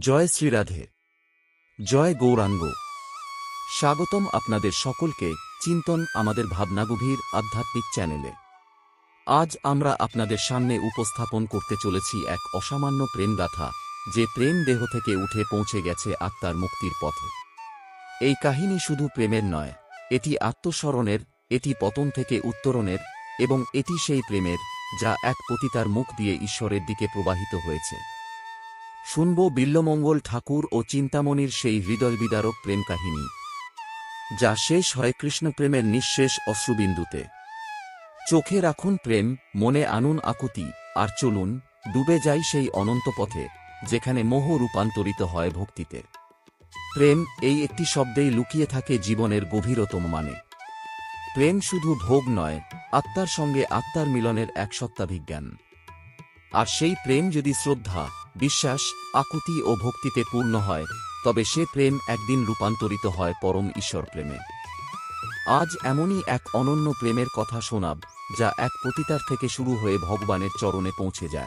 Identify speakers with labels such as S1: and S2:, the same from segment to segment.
S1: জয় শ্রীরাধে। জয় গৌরাঙ্গ। স্বাগতম আপনাদের সকলকে চিন্তন আমাদের ভাবনাগভীর আধ্যাত্মিক চ্যানেলে। আজ আমরা আপনাদের সামনে উপস্থাপন করতে চলেছি এক অসামান্য প্রেমগাথা, যে প্রেম দেহ থেকে উঠে পৌঁছে গেছে আত্মার মুক্তির পথে। এই কাহিনী শুধু প্রেমের নয়, এটি আত্মস্মরণের, এটি পতন থেকে উত্তরণের, এবং এটি সেই প্রেমের, যা এক পতিতার মুখ দিয়ে ঈশ্বরের দিকে প্রবাহিত হয়েছে। শুনব বিল্লমঙ্গল ঠাকুর ও চিন্তামণির সেই হৃদয় বিদারক প্রেম কাহিনী যা শেষ হয় কৃষ্ণপ্রেমের নিঃশেষ অশ্রুবিন্দুতে। চোখে রাখুন প্রেম, মনে আনুন আকুতি, আর চলুন, ডুবে যাই সেই অনন্ত পথে, যেখানে মোহ রূপান্তরিত হয় ভক্তিতে। প্রেম, এই একটি শব্দেই লুকিয়ে থাকে জীবনের গভীরতম মানে। প্রেম শুধু ভোগ নয়, আত্মার সঙ্গে আত্মার মিলনের এক সত্তাভিজ্ঞান আর সেই প্রেম যদি শ্রদ্ধা, বিশ্বাস, আকুতি ও ভক্তিতে পূর্ণ হয়, তবে সে প্রেম একদিন রূপান্তরিত হয় পরম ঈশ্বর প্রেমে। আজ এমনই এক অনন্য প্রেমের কথা শোনাব, যা এক পতিতার থেকে শুরু হয়ে ভগবানের চরণে পৌঁছে যায়।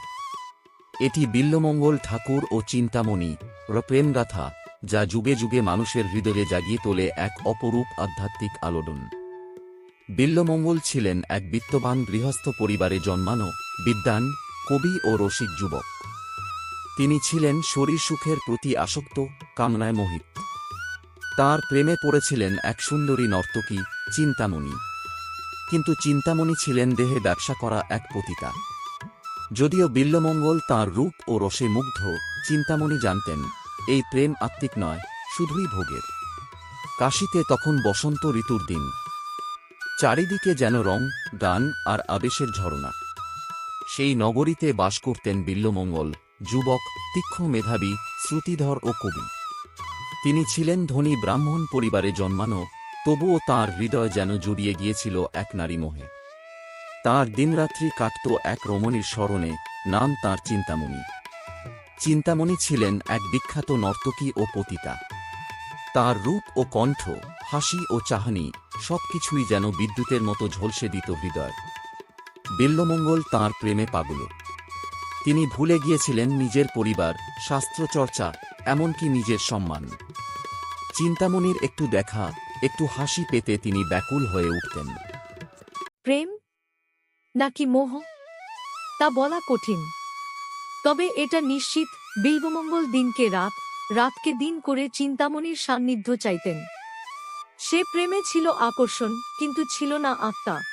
S1: এটি বিল্লমঙ্গল ঠাকুর ও চিন্তামণি র প্রেমগাথা যা যুগে যুগে মানুষের হৃদয়ে জাগিয়ে তোলে এক অপরূপ আধ্যাত্মিক আলোড়ন। বিল্লমঙ্গল ছিলেন এক বিত্তবান গৃহস্থ পরিবারে জন্মানো, বিদ্বান কবি ও রসিক যুবক। তিনি ছিলেন শরীর সুখের প্রতি আসক্ত, কামনায় মোহিত। তার প্রেমে পড়েছিলেন এক সুন্দরী নর্তকী, চিন্তামণি। কিন্তু চিন্তামণি ছিলেন দেহে ব্যবসা করা এক পতিতা। যদিও বিল্লমঙ্গল তার রূপ ও রসে মুগ্ধ, চিন্তামণি জানতেন, এই প্রেম আত্মিক নয়, শুধুই ভোগের। কাশিতে তখন বসন্ত ঋতুর দিন। চারিদিকে যেন রং গান আর আবেশের ঝরনা। সেই নগরীতে বাস করতেন বিল্লমঙ্গল, যুবক, তীক্ষ্ণ মেধাবী, শ্রুতিধর ও কবি। তিনি ছিলেন ধনী ব্রাহ্মণ পরিবারে জন্মানো, তবুও তার হৃদয় যেন জুড়িয়ে গিয়েছিল এক নারী মোহে। তাঁর দিনরাত্রি কাটত এক রমণীর স্মরণে, নাম তার চিন্তামণি। চিন্তামণি ছিলেন এক বিখ্যাত নর্তকী ও পতিতা। তার রূপ ও কণ্ঠ, হাসি ও চাহানি সবকিছুই যেন বিদ্যুতের মতো ঝলসে দিত হৃদয়। বিল্লমঙ্গল তাঁর প্রেমে পাগল। তিনি ভুলে গিয়েছিলেন নিজের পরিবার, শাস্ত্রচর্চা, এমনকি নিজের সম্মান। চিন্তামণির একটু দেখা, একটু হাসি পেতে তিনি ব্যাকুল হয়ে উঠতেন।
S2: প্রেম? নাকি মোহ? তা বলা কঠিন। তবে এটা নিশ্চিত, বিল্বমঙ্গল দিনকে রাত, রাতকে দিন করে চিন্তামণির সান্নিধ্য চাইতেন। সে প্রেমে ছিল আকর্ষণ, কিন্তু ছিল না আত্মা।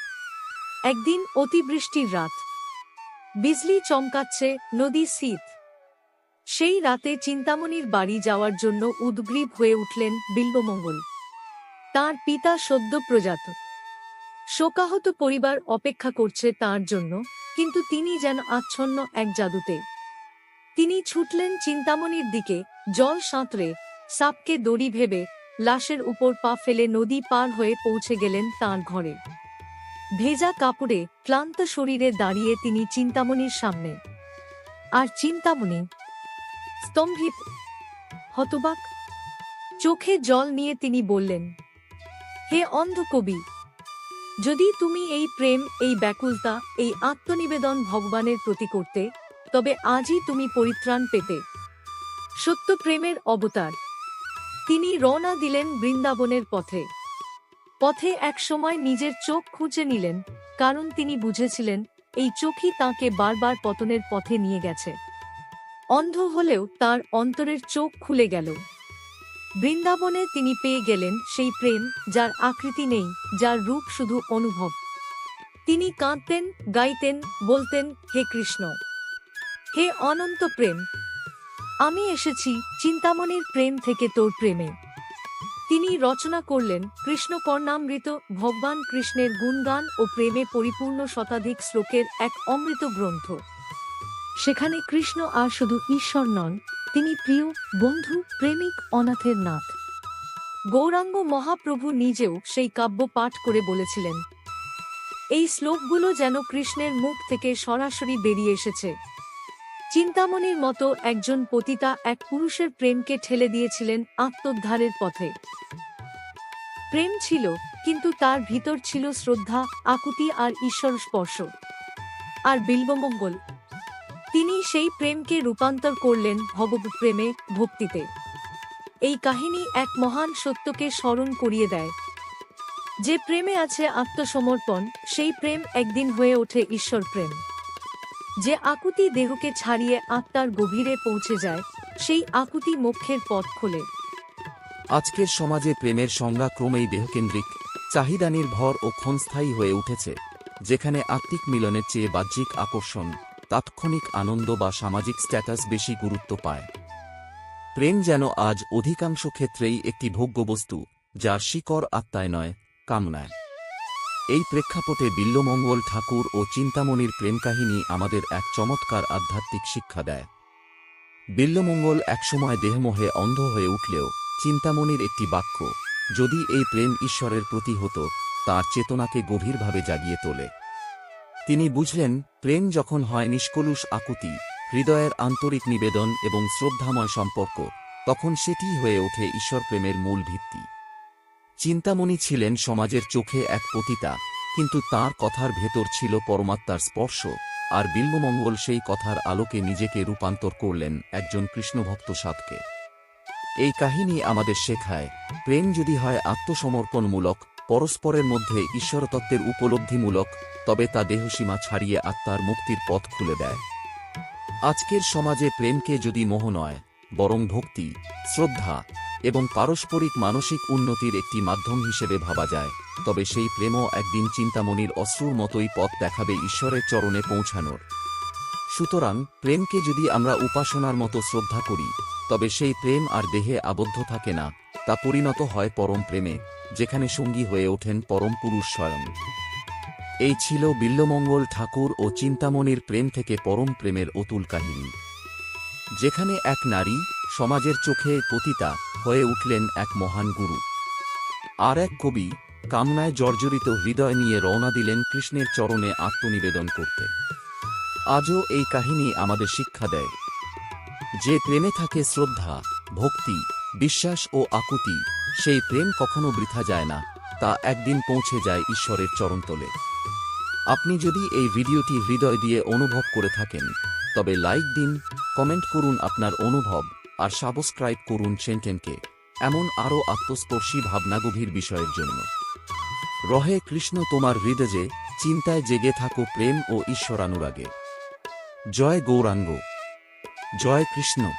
S2: একদিন অতিবৃষ্টির রাত। বিজলি চমকাচ্ছে নদী শীত। সেই রাতে চিন্তামণির বাড়ি যাওয়ার জন্য উদ্গ্রীব হয়ে উঠলেন বিল্বমঙ্গল। তার পিতা সদ্য প্রজাত। শোকাহত পরিবার অপেক্ষা করছে তার জন্য, কিন্তু তিনি যেন আচ্ছন্ন এক জাদুতে। তিনি ছুটলেন চিন্তামণির দিকে, জল সাঁতরে, সাপকে দড়ি ভেবে লাশের উপর পা ফেলে নদী পার হয়ে পৌঁছে গেলেন তার ঘরে। ভেজা কাপড়ে ক্লান্ত শরীরে দাঁড়িয়ে তিনি চিন্তামণির সামনে। আর চিন্তামণি স্তম্ভিত, হতবাক, চোখে জল নিয়ে তিনি বললেন, হে অন্ধ কবি, যদি তুমি এই প্রেম, এই ব্যাকুলতা, এই আত্মনিবেদন ভগবানের প্রতি করতে, তবে আজই তুমি পরিত্রাণ পেতে। সত্য প্রেমের অবতার। তিনি রওনা দিলেন বৃন্দাবনের পথে। পথে একসময় নিজের চোখ খুঁজে নিলেন, কারণ তিনি বুঝেছিলেন, এই চোখই তাকে বারবার পতনের পথে নিয়ে গেছে। অন্ধ হলেও তার অন্তরের চোখ খুলে গেল। বৃন্দাবনে তিনি পেয়ে গেলেন সেই প্রেম, যার আকৃতি নেই, যার রূপ শুধু অনুভব। তিনি কাঁদতেন, গাইতেন, বলতেন, হে কৃষ্ণ! হে অনন্ত প্রেম! আমি এসেছি চিন্তামণির প্রেম থেকে তোর প্রেমে। তিনি রচনা করলেন কৃষ্ণ কর্ণামৃত ভগবান কৃষ্ণের গুণগান ও প্রেমে পরিপূর্ণ শতাধিক শ্লোকের এক অমৃত গ্রন্থ। সেখানে কৃষ্ণ আর শুধু ঈশ্বর নন, তিনি প্রিয়, বন্ধু, প্রেমিক, অনাথের নাথ। গৌরাঙ্গ মহাপ্রভু নিজেও সেই কাব্য পাঠ করে বলেছিলেন, এই শ্লোকগুলো যেন কৃষ্ণের মুখ থেকে সরাসরি বেরিয়ে এসেছে। চিন্তামণির মতো একজন পতিতা এক পুরুষের প্রেমকে ঠেলে দিয়েছিলেন আত্মোদ্ধারের পথে। প্রেম ছিল, কিন্তু তার ভিতর ছিল শ্রদ্ধা, আকুতি আর ঈশ্বর স্পর্শ। আর বিল্বমঙ্গল, তিনি সেই প্রেমকে রূপান্তর করলেন ভগব প্রেমে, ভক্তিতে। এই কাহিনী এক মহান সত্যকে স্মরণ করিয়ে দেয়। যে প্রেমে আছে আত্মসমর্পণ, সেই প্রেম একদিন হয়ে ওঠে ঈশ্বর প্রেম। যে আকুতি দেহকে ছাড়িয়ে আত্মার গভীরে পৌঁছে যায়, সেই আকুতি মোক্ষের পথ খোলে।
S1: আজকের সমাজে প্রেমের সংজ্ঞা ক্রমেই দেহকেন্দ্রিক, চাহিদা নির্ভর ও ক্ষণস্থায়ী হয়ে উঠেছে, যেখানে আত্মিক মিলনের চেয়ে বাহ্যিক আকর্ষণ, তাৎক্ষণিক আনন্দ বা সামাজিক স্ট্যাটাস বেশি গুরুত্ব পায়। প্রেম যেন আজ অধিকাংশ ক্ষেত্রেই একটি ভোগ্যবস্তু, যার শিকড় আত্মায় নয়, কামনায়। এই প্রেক্ষাপটে বিল্লমঙ্গল ঠাকুর ও চিন্তামণির প্রেম কাহিনী আমাদের এক চমৎকার আধ্যাত্মিক শিক্ষা দেয়। বিল্লমঙ্গল একসময় দেহমোহে অন্ধ হয়ে উঠলেও চিন্তামণির একটি বাক্য, যদি এই প্রেম ঈশ্বরের প্রতি হতো, তার চেতনাকে গভীরভাবে জাগিয়ে তোলে। তিনি বুঝলেন, প্রেম যখন হয় নিষ্কলুষ আকুতি, হৃদয়ের আন্তরিক নিবেদন এবং শ্রদ্ধাময় সম্পর্ক, তখন সেটিই হয়ে ওঠে ঈশ্বর প্রেমের মূল ভিত্তি। চিন্তামণি ছিলেন সমাজের চোখে এক পতিতা, কিন্তু তার কথার ভেতর ছিল পরমাত্মার স্পর্শ, আর বিল্বমঙ্গল সেই কথার আলোকে নিজেকে রূপান্তর করলেন একজন কৃষ্ণভক্ত সাধকে। এই কাহিনী আমাদের শেখায়, প্রেম যদি হয় আত্মসমর্পণমূলক, পরস্পরের মধ্যে ঈশ্বরতত্ত্বের উপলব্ধিমূলক, তবে তা দেহসীমা ছাড়িয়ে আত্মার মুক্তির পথ খুলে দেয়। আজকের সমাজে প্রেমকে যদি মোহ নয়, বরং ভক্তি, শ্রদ্ধা এবং পারস্পরিক মানসিক উন্নতির একটি মাধ্যম হিসেবে ভাবা যায়। তবে সেই প্রেমও একদিন চিন্তামণির অশ্রুর মতোই পথ দেখাবে ঈশ্বরের চরণে পৌঁছানোর। সুতরাং, প্রেমকে যদি আমরা উপাসনার মতো শ্রদ্ধা করি, তবে সেই প্রেম আর দেহে আবদ্ধ থাকে না, তা পরিণত হয় পরম প্রেমে, যেখানে সঙ্গী হয়ে ওঠেন পরম পুরুষ স্বয়ং। এই ছিল বিল্লমঙ্গল ঠাকুর ও চিন্তামণির প্রেম থেকে পরম প্রেমের অতুল কাহিনী। যেখানে এক নারী, সমাজের চোখে পতিতা হয়ে উঠলেন এক মহান গুরু। আর এক কবি কামনায় জর্জরিত হৃদয় নিয়ে রওনা দিলেন কৃষ্ণের চরণে আত্মনিবেদন করতে। আজও এই কাহিনী আমাদের শিক্ষা দেয়। যে প্রেমে থাকে শ্রদ্ধা, ভক্তি, বিশ্বাস ও আকুতি, সেই প্রেম কখনো বৃথা যায় না, তা একদিন পৌঁছে যায় ঈশ্বরের চরণতলে। আপনি যদি এই ভিডিওটি হৃদয় দিয়ে অনুভব করে থাকেন, তবে লাইক দিন, কমেন্ট করুন আপনার অনুভব আর সাবস্ক্রাইব করুন চেনটেনকে, এমন আরও আত্মস্পর্শী ভাবনাগভীর বিষয়ের জন্য। রহে কৃষ্ণ তোমার হৃদয়ে, চিন্তায় জেগে থাকো প্রেম ও ঈশ্বরানুরাগে। জয় গৌরাঙ্গ। জয় কৃষ্ণ।